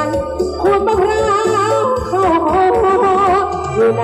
กันขวดมะพร้าวเข้าอยู่ใน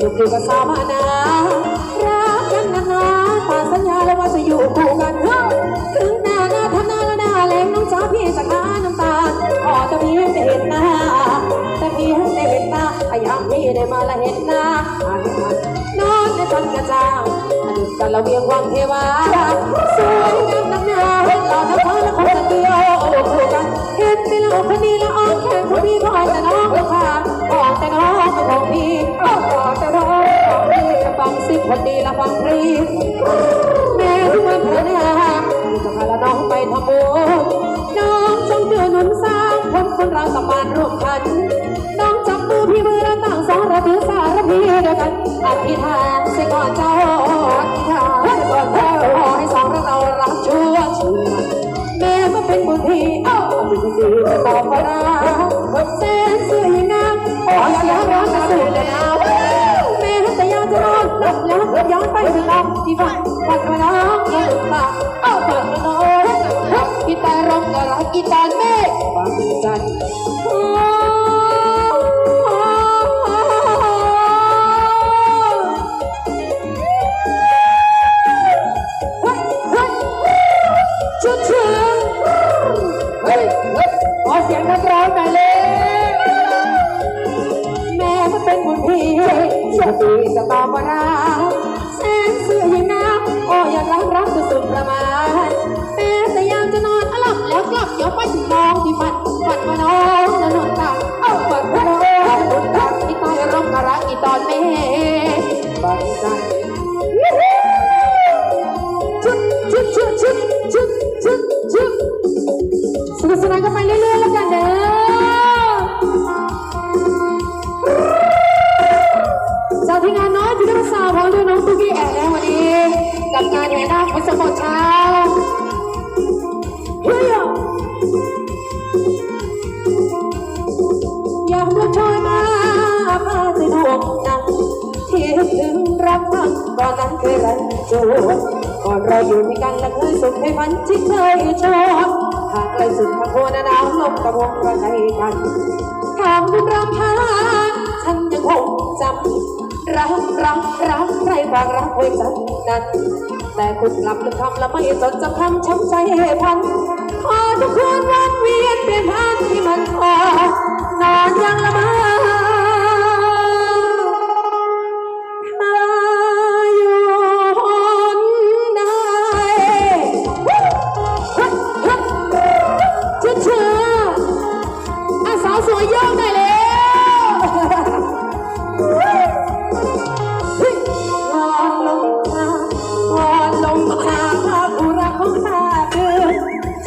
Porque eu gostava da นหน้าอ่านมันนอนในตอนกระจ่างอดีตกันเราเวียงวังเทวาสวยงามนักหนาหล่อทั้งฟ้าและคนเดียวโอ้คู่กันเห็นไปแล้วคนนี้ละอ้อนแค่คนนี้ก็แต่น้องละค่ะออกแต่น้องไม่ของพี่ออกแต่น้องของพี่ฟังสิคนดีละฟังพรีแม่ทุกวันพระนาจะพาละน้องไปทำบุญน้องจงเตือนหนุนสร้างคนคนเราสมานร่วมกัน อธิษฐานสิก่อนเจ้าอธิษฐานก่อนเจ้าขอให้สองเรารักชั่วชีวิตแม่ก็เป็นบุถีเอ้าเป็นบุญดีจะตอบก็ได้เส้นสื้อยังงามโอ้ยยังร้อนจะสุดเลยนะแม่แต่ยังจะนอนหลับแล้วหลับย้อนไปถึงลำที่ฝันฝันมาน้องเกิดตาเอ้าฝันมาน้องกีตาร์ร้องกระไรกีตาร์แม่ฟังจันทร์ ก่อนเราอยู่ด้วยกันและเคยสุขให้ฝันที่เคยชอบหากไกลสุดทางโคนหนาวลมกระวงกระใจกันถามบุญรำพานฉันยังคงจำรักรักรักใครฝากรักไว้กันนั้นแต่คุณกลับลืมคำและไม่จดจำคำช้ำใจให้พันขอทุกคนวนเวียนเปลี่ยนผ่านที่มันพอนอนยังละเมอ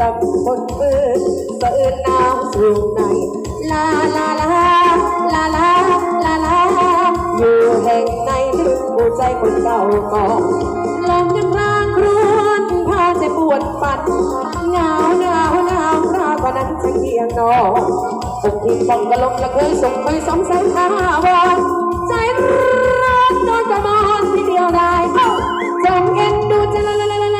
ับคนเพื่อเปิดนาำสูงในลาลาลาลาลาลาลาอยู่แห่งในลึกหัวใจคนเก่าก่อนลมยังร่างครวนพาใจปวดปัดเหงาหงาเหนาคราวกว่นั้นจะเกียงนอนอกที่ป้องกระลงละเคยส่งเคยสงสัยทาวอนใจร้อนโดนกระมอนที่เดียวได้จงเอ็นดูลจละละละ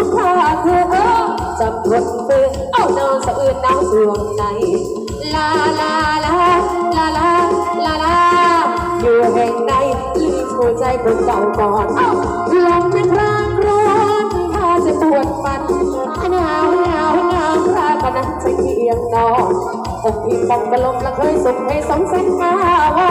คุณค่าคือเออจำทนเฟือเอานอนสะอื่นน้ำสวงในลาลาลาลาลาลาลาอยู่แห่งใดลืมหัวใจคนเก่าก่อนเอาลมเป็นรางร้อนพาจะปวดฟันหนาวหนาวหนาวพระปนังใจะเอียงนอนอกที่ปองกระลมละเคยสุขให้สงสัยมาวา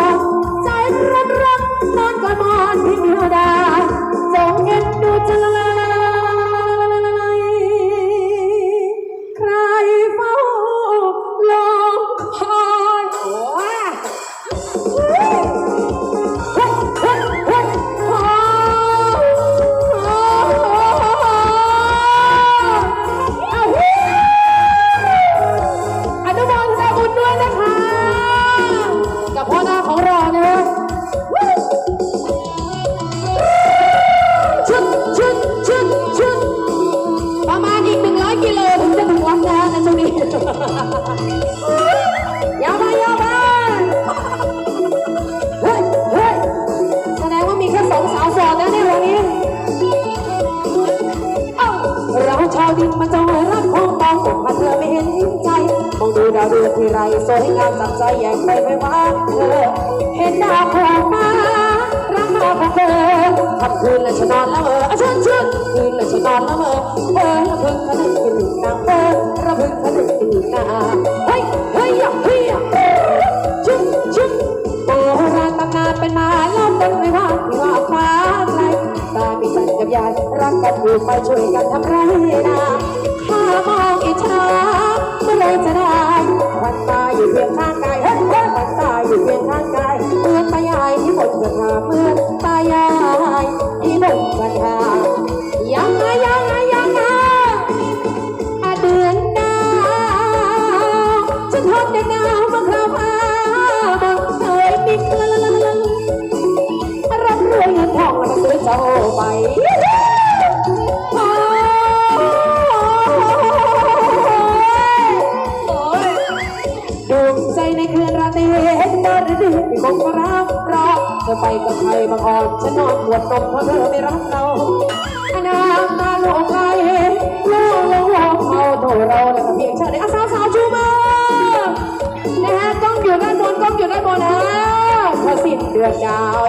ดูดาวเรืองที่ไรสวยงามจับใจแยกไปไม่ว่าเธอเห็นดาวโผล่มารักมาของเธอทำคืนและฉันนอนแล้วเอออะชื่นชื่นคืนและฉันนอนแล้วเออเออระพึงกระดึกกระดึกนางเออระพึงกระดึกกระดึกนางเฮ้ยเฮ้ยอะเฮ้ยอะชึ้งชึ้งโบราณตำนานเป็นมาเล่ากันไม่ว่าที่ว่าฟ้าไกลตามีสันกับยายรักกันอยู่ไปช่วยกันทำไรนาถ้ามา ฤดูที่คงรักเราเธอไปกับใครบางอ่อนฉันนอนปวดตกเพราะเธอไม่รักเราน้ำมาลงไหลลูกลงลงเขาโถเราแล้วก็เพียงเชิญเลยอะสาวสาวชูมานะฮะกล้องอยู่ด้านบนกล้องอยู่ด้านบนนะพอสิ้นเดือนดาว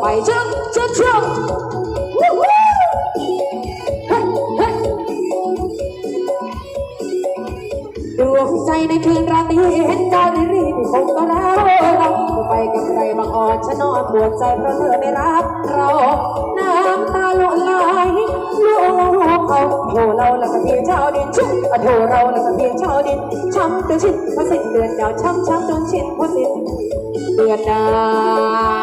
ไปช่างช่างช่างวู้วู้เฮ้ยเฮ้ยดวงใจในคืนราตรีเห็นดาวรีรีที่คงก็แล้วเราไปกับใครบางอ่อนฉันนอนปวดใจเพราะเธอไม่รักเราน้ำตาหล่นไหลลูกเขาโทรเราล้วก็เพียงชาวดินชุบอโทรเราล้วก็เพียงชาวดินช้ำจนชินพอสิ้นเดือนดาวช้ำช้ำจนชินพอสิ้นเดือนดาว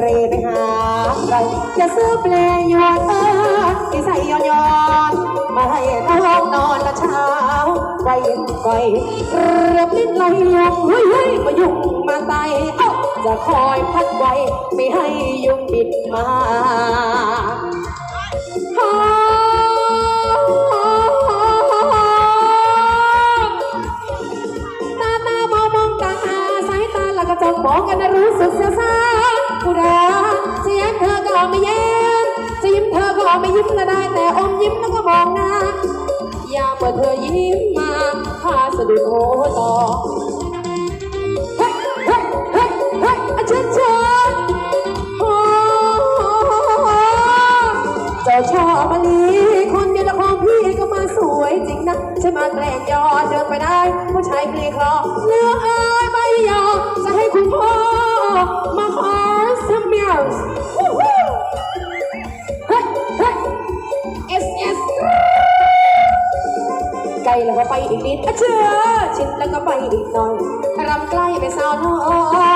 เรไปหาใครจะซื้อเปลยวนเออที่ใส่ย้อนยอนมาให้ท้องนอนละเช้าไว้ไปเรียบลิ้นไหลยงเฮ้ยเฮ้ยมายุ่งมาไตเอ้าจะคอยพัดไว้ไม่ให้ยุ่งบิดมา ยิ้มก็ได้แต่อมยิ้มแล้วก็มองหน้าอย่าเมื่อเธอยิ้มมาพาสะดุดโอต่อเฮ้ยเฮ้ยเฮ้ยเฮ้ยอะเชิญเชิญโอ้เจ้าชอบมะลิคนเดียวละของพี่ก็มาสวยจริงนะช่มาแกล้งยอเดินไปได้ผู้ชายกลีคลอเนื้ออายไม่ยอมจะให้คุณพ่อมาขอสมิลส์เฮ้ยเไกลแล้วก็ไปอีกนิดอะเชื่อชิดแล้วก็ไปอีกหน่อยรำใกล้ไปสาวน้อ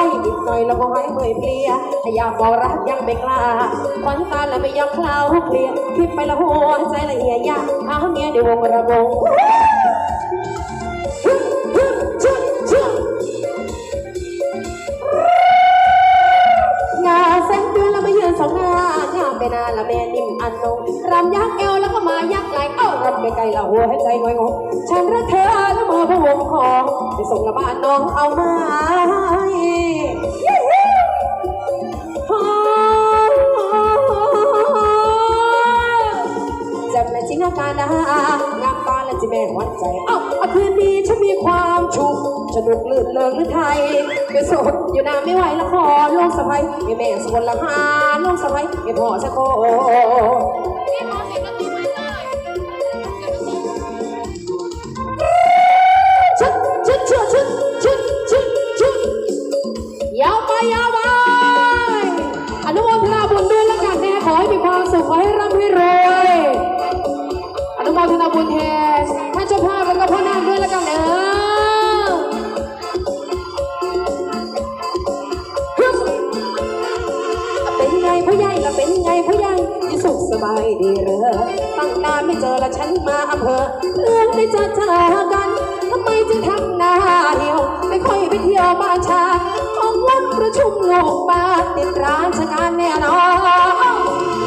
ยอีกหน่อยเราก็ให้เมื่อยเพลียอยากบอกรักยังไม่กล้าควันตาแล้วไม่ยอมเคล้าเคลียคิดไปละหัวใจละเอียดยากเอาเมียในวงระบงางามไปนาละแม่นิ่มอันนงรำยักเอวแล้วก็มายักไหลเอ้ารำไกลๆละหัวให้ใจงอยงงฉันรักเธอแล้วมือพะวงคอไปส่งละบ้านน้องเอามาจำและจินตนาการนะงามตาและจิแม่หวันใจเอ้า อาคืนนี้ฉันมีความชุกสนุกลื่นเลิงหรือไทยไปสดอยู่นานไม่ไหวละครโลกสะพายมีแม่สกลละหาโลกสะพายมีพ่อสะโคาฉันมาอำเภอเพื่อนได้เจอเจอกันทำไมจึงทำหน้าเหี่ยว ไม่ค่อยไปเที่ยวบ้านชาของวันประชุมโลกบาติดร้านชะการแน่นอน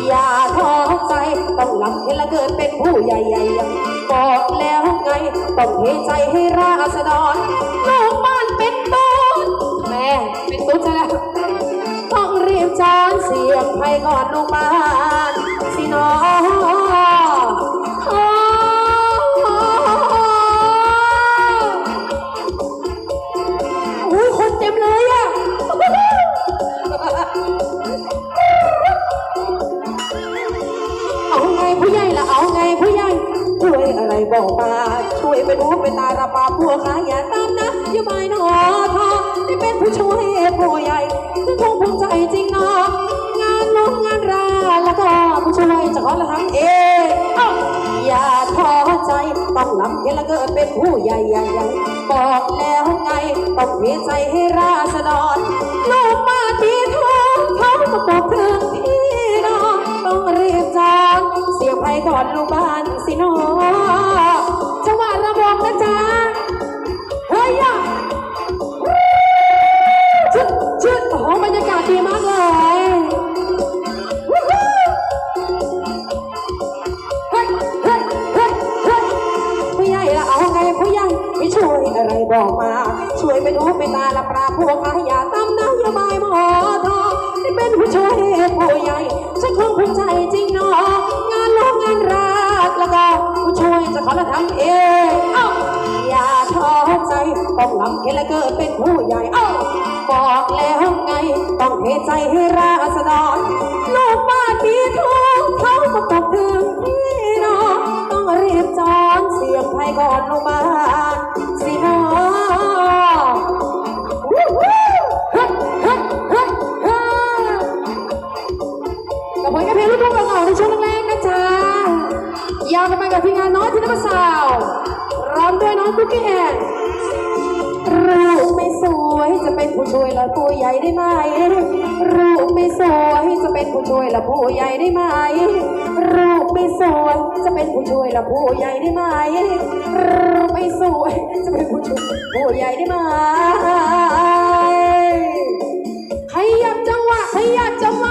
อย่าท้อใจต้องหลับให้ละเกิดเป็นผู้ใหญ่ใหญ่ยังบอกแล้วไง ต้องเทใจให้ราษฎรโลกบ้านเป็นต้นแม่เป็นตุ๊ดใช่แล้วต้องรีบจานเสียบให้ก่อนลงมาสิน้ ลำเย็นแล้วเกิดเป็นผู้ใหญ่ใหญ่ใหญ่บอกแล้วไงต้องเทใจให้ราษฎรลูกมาทีท้องเขามาบอกถึงพี่น้องต้องรีบจองเสียงไพ่ก่อนลูกบ้านสิน้องจังหวะระบบนะจ๊ะเฮ้ย วกอาอย่าตำนโยบายหมอทอที่เป็นผู้ช่วยผู้ใหญ่ฉันคงภูมิใจจริงเนาะงานลูกงานรักแล้วก็ผู้ช่วยจะขอละทำเองเอ้าอย่าท้อใจต้องลำเห็นแล้วเกิดเป็นผู้ใหญ่เอ้าบอกแล้วไงต้องเทใจให้ราษฎรลูกบ้านมีทุกเขาก็ตกถึงพี่น้องต้องรีบจอนเสียงไพ่ก่อนลงมาสิน้องาวกันไปกับทีมงานน้อยที่นปรสาวร้องด้วยน้องคุกกี้แอนรูปไม่สวยจะเป็นผู้ช่วยละผู้ใหญ่ได้ไหม รูปไม่สวยจะเป็นผู้ช่วยละผู้ใหญ่ได้ไหม รูปไม่สวยจะเป็นผู้ช่วยละผู้ใหญ่ได้ไหม รูปไม่สวยจะเป็นผู้ช่วยผู้ใหญ่ได้ไหมขยับจังหวะขยับจังหวะ